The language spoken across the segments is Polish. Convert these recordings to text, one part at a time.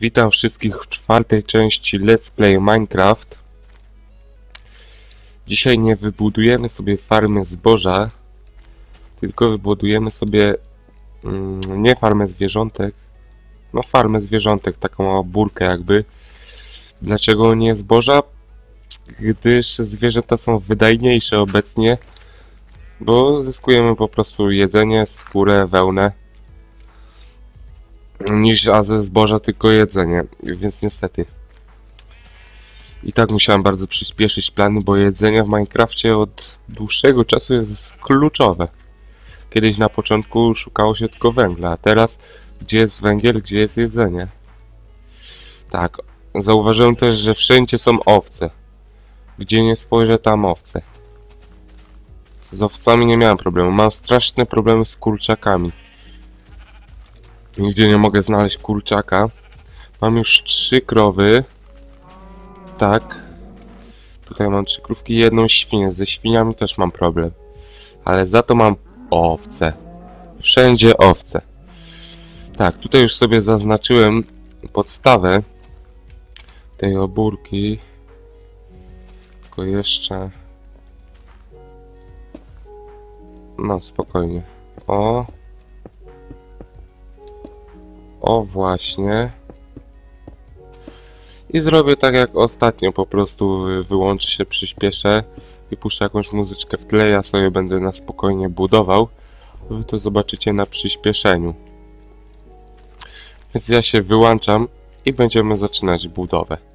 Witam wszystkich w czwartej części Let's Play Minecraft. Dzisiaj nie wybudujemy sobie farmy zboża, tylko wybudujemy sobie mm, nie farmę zwierzątek, no farmę zwierzątek, taką burkę jakby. Dlaczego nie zboża? Gdyż zwierzęta są wydajniejsze obecnie, bo zyskujemy po prostu jedzenie, skórę, wełnę niż a ze zboża tylko jedzenie, więc niestety. I tak musiałem bardzo przyspieszyć plany, bo jedzenie w Minecrafcie od dłuższego czasu jest kluczowe. Kiedyś na początku szukało się tylko węgla, a teraz gdzie jest węgiel, gdzie jest jedzenie? Tak, zauważyłem też, że wszędzie są owce. Gdzie nie spojrzę, tam owce. Z owcami nie miałem problemu, mam straszne problemy z kurczakami. Nigdzie nie mogę znaleźć kurczaka. Mam już trzy krowy. Tak. Tutaj mam trzy krówki i jedną świnię. Ze świniami też mam problem. Ale za to mam owce. Wszędzie owce. Tak, tutaj już sobie zaznaczyłem podstawę tej obórki. Tylko jeszcze... No, spokojnie. O, o właśnie. I zrobię tak jak ostatnio, po prostu wyłączę się, przyspieszę i puszczę jakąś muzyczkę w tle, ja sobie będę na spokojnie budował. Wy to zobaczycie na przyspieszeniu. Więc ja się wyłączam i będziemy zaczynać budowę.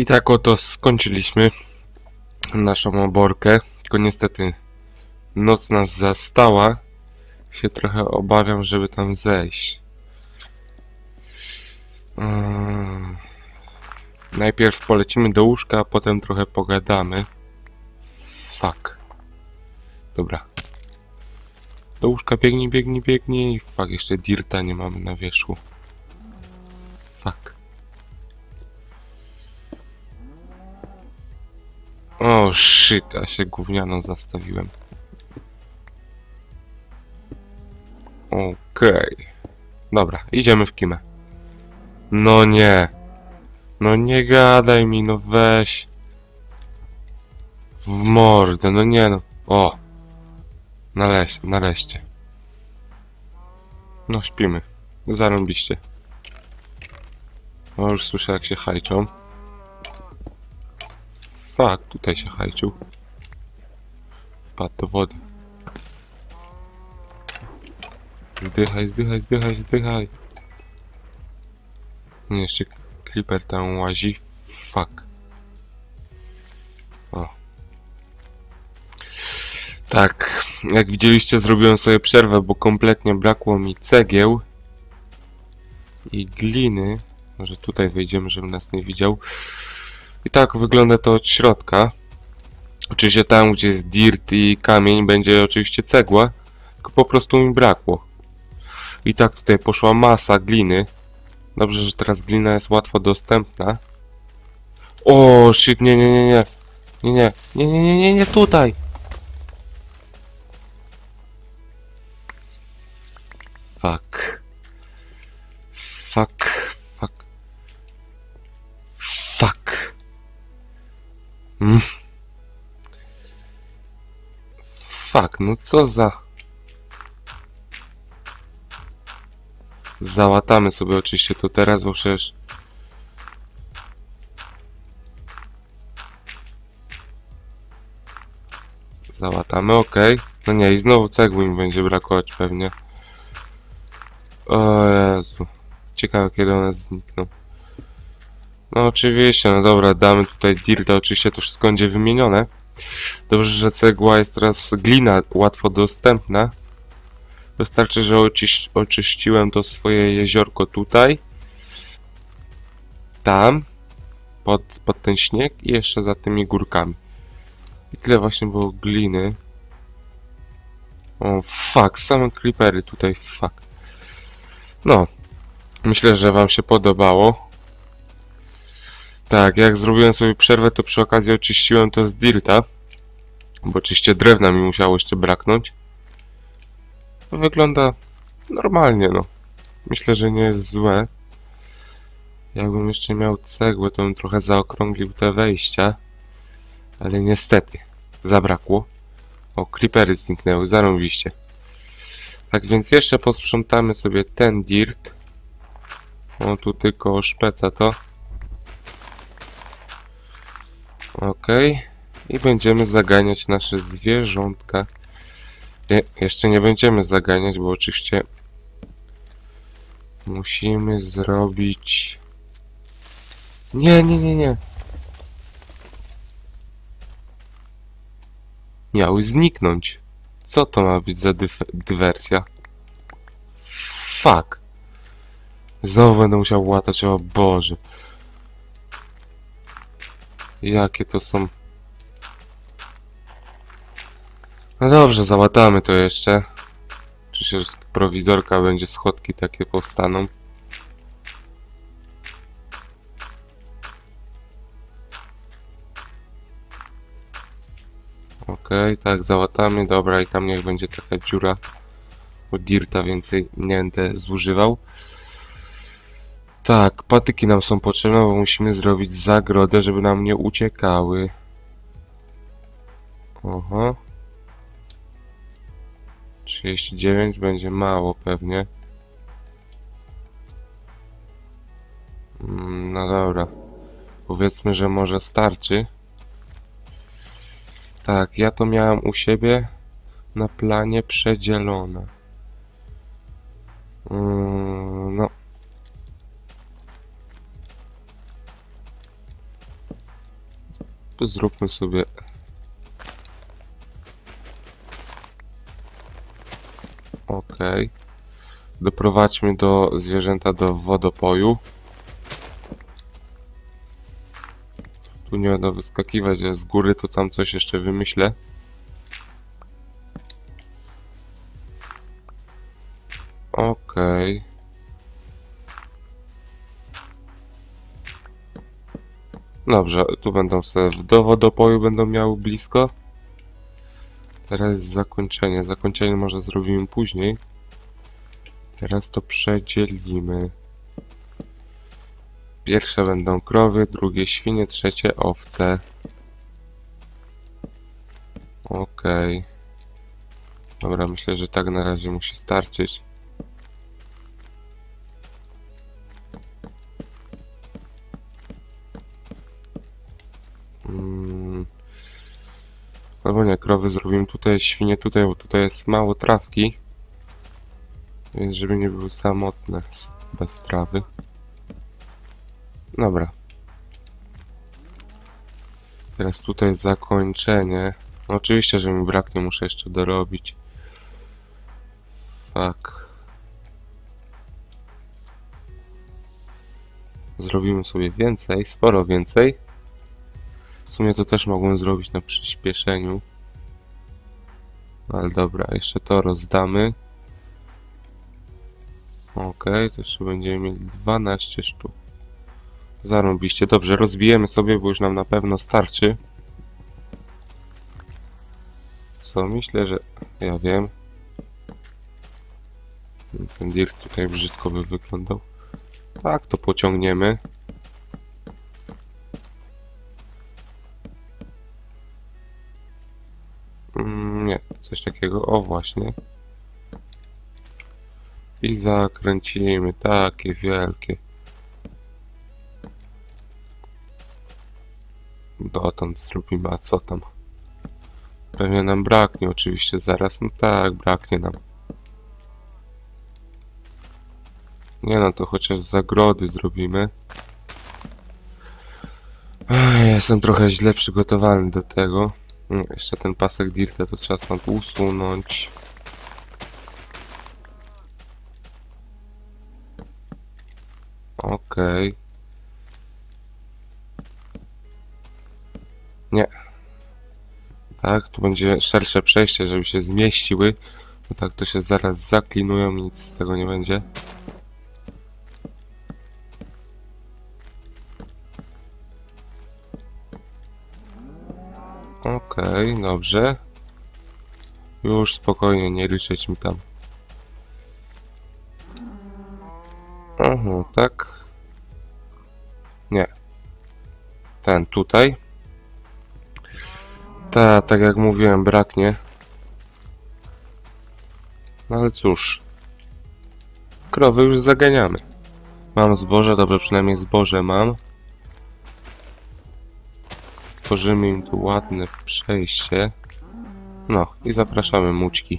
I tak oto skończyliśmy naszą oborkę. Tylko niestety noc nas zastała. Się trochę obawiam, żeby tam zejść. Mm. Najpierw polecimy do łóżka, a potem trochę pogadamy. Fuck. Dobra. Do łóżka biegnij, biegnij, biegnij. Fuck, jeszcze dirta nie mamy na wierzchu. Fuck. O shit, a się gówniano zastawiłem. Okej. Dobra, idziemy w kimę. No nie. No nie gadaj mi, no weź. W mordę, no nie no. O. Nareszcie, nareszcie. No śpimy. Zarąbiście. O, już słyszę jak się hajczą. Fak, tutaj się hajczył. Wpadł do wody. Zdychaj, zdychaj, zdychaj, zdychaj. Nie, jeszcze creeper tam łazi. Fuck. O. Tak, jak widzieliście zrobiłem sobie przerwę, bo kompletnie brakło mi cegieł i gliny. Może tutaj wejdziemy, żeby nas nie widział. I tak wygląda to od środka. Oczywiście tam, gdzie jest dirt i kamień, będzie oczywiście cegła. Tylko po prostu mi brakło. I tak tutaj poszła masa gliny. Dobrze, że teraz glina jest łatwo dostępna. O, shit, nie, nie, nie, nie. Nie, nie, nie, nie, nie, nie, nie, tutaj. Fuck. Fuck. Fuck. Fuck. Mm. Fuck, no co za... Załatamy sobie oczywiście to teraz, bo przecież... Załatamy, ok. No nie, i znowu cegły mi będzie brakować pewnie. O Jezu. Ciekawe kiedy one znikną. No oczywiście, no dobra, damy tutaj dirta, oczywiście to wszystko będzie wymienione. Dobrze, że cegła jest teraz glina łatwo dostępna. Wystarczy, że oczyś oczyściłem to swoje jeziorko tutaj. Tam. Pod, pod ten śnieg i jeszcze za tymi górkami. I tyle właśnie było gliny. O, fuck, same creepery tutaj, fuck. No, myślę, że wam się podobało. Tak, jak zrobiłem sobie przerwę, to przy okazji oczyściłem to z dirta. Bo oczywiście drewna mi musiało jeszcze braknąć. To wygląda normalnie, no. Myślę, że nie jest złe. Jakbym jeszcze miał cegłę, to bym trochę zaokrąglił te wejścia. Ale niestety, zabrakło. O, creepery zniknęły, zarąbiście. Tak więc jeszcze posprzątamy sobie ten dirt. O, tu tylko szpeca to. Okej. I będziemy zaganiać nasze zwierzątka. Nie, jeszcze nie będziemy zaganiać, bo oczywiście musimy zrobić... Nie, nie, nie, nie. Miały zniknąć. Co to ma być za dywersja? Fuck. Znowu będę musiał łatać, o Boże. Jakie to są... No dobrze, załatamy to jeszcze. Czy się prowizorka będzie, schodki takie powstaną. Okej, tak, załatamy, dobra i tam niech będzie taka dziura. Bo dirta więcej nie będę zużywał. Tak, patyki nam są potrzebne, bo musimy zrobić zagrodę, żeby nam nie uciekały. Oho. 39 będzie mało pewnie. Mm, No dobra. Powiedzmy, że może starczy. Tak, ja to miałem u siebie na planie przedzielone. Mm, No. Zróbmy sobie Okej. Doprowadźmy do zwierzęta do wodopoju. Tu nie będę wyskakiwać, a z góry to tam coś jeszcze wymyślę. Okej. Dobrze, tu będą sobie do wodopoju będą miały blisko. Teraz zakończenie. Zakończenie może zrobimy później. Teraz to przedzielimy. Pierwsze będą krowy, drugie świnie, trzecie owce. Okej. Dobra, myślę, że tak na razie musi starczyć. Mm. Albo nie, krowy zrobimy tutaj, świnie tutaj, bo tutaj jest mało trawki. Więc żeby nie były samotne bez trawy. Dobra. Teraz tutaj zakończenie. No oczywiście, że mi braknie, muszę jeszcze dorobić. Fuck. Zrobimy sobie więcej, sporo więcej. W sumie to też mogłem zrobić na przyspieszeniu. Ale dobra, jeszcze to rozdamy. Okej, to jeszcze będziemy mieli 12 sztuk. Zarąbiście. Dobrze, rozbijemy sobie, bo już nam na pewno starczy. Co? Myślę, że... Ja wiem. Ten dirt tutaj brzydko by wyglądał. Tak, to pociągniemy. Coś takiego. O, właśnie. I zakręcimy. Takie wielkie. Dotąd zrobimy, a co tam? Pewnie nam braknie oczywiście zaraz. No tak, braknie nam. Nie no, to chociaż zagrody zrobimy. Jestem trochę źle przygotowany do tego. Mm, Jeszcze ten pasek dirta to trzeba stąd usunąć. Okej. Nie. Tak, tu będzie szersze przejście, żeby się zmieściły. Bo tak to się zaraz zaklinują nic z tego nie będzie. Okej, dobrze. Już spokojnie, nie ryczeć mi tam. Aha, tak. Nie. Ten tutaj. Ta, tak jak mówiłem, braknie. No ale cóż. Krowy już zaganiamy. Mam zboże, dobrze, przynajmniej zboże mam. Tworzymy im tu ładne przejście. No i zapraszamy mućki.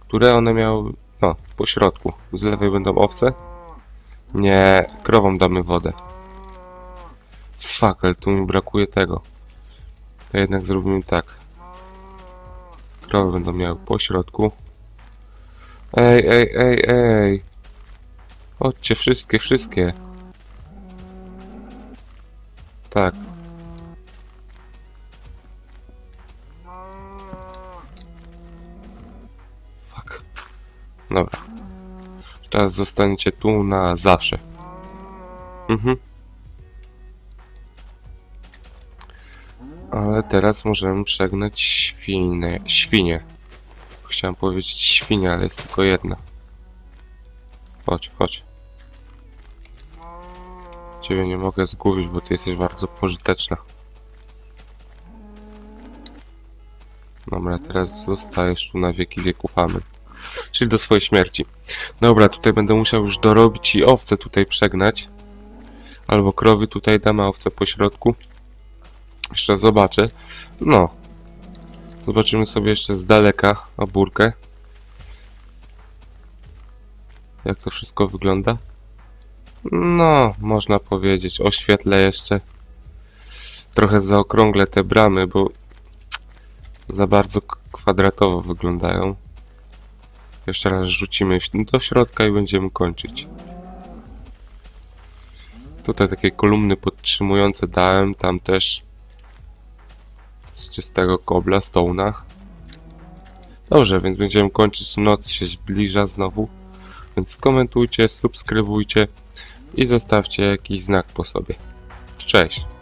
Które one miały? No, po środku. Z lewej będą owce? Nie, krowom damy wodę. Fuck, ale tu mi brakuje tego. To jednak zrobimy tak. Krowy będą miały po środku. Ej, ej, ej, ej. Chodźcie, wszystkie, wszystkie. Tak. Fuck. Dobra. Teraz zostaniecie tu na zawsze. Mhm. Ale teraz możemy przegnać świnę. Świnie. Chciałem powiedzieć świnia, ale jest tylko jedna. Chodź, chodź. Ciebie nie mogę zgubić, bo ty jesteś bardzo pożyteczna. Dobra, teraz zostajesz tu na wieki wieków. Amen. Czyli do swojej śmierci. Dobra, tutaj będę musiał już dorobić i owce tutaj przegnać. Albo krowy tutaj damy, a owce po środku. Jeszcze zobaczę. No. Zobaczymy sobie jeszcze z daleka obórkę. Jak to wszystko wygląda. No, można powiedzieć. Oświetlę jeszcze. Trochę zaokrąglę te bramy, bo za bardzo kwadratowo wyglądają. Jeszcze raz rzucimy do środka i będziemy kończyć. Tutaj takie kolumny podtrzymujące dałem, tam też z czystego kobla, stołna. Dobrze, więc będziemy kończyć. Noc się zbliża znowu. Więc komentujcie, subskrybujcie i zostawcie jakiś znak po sobie. Cześć!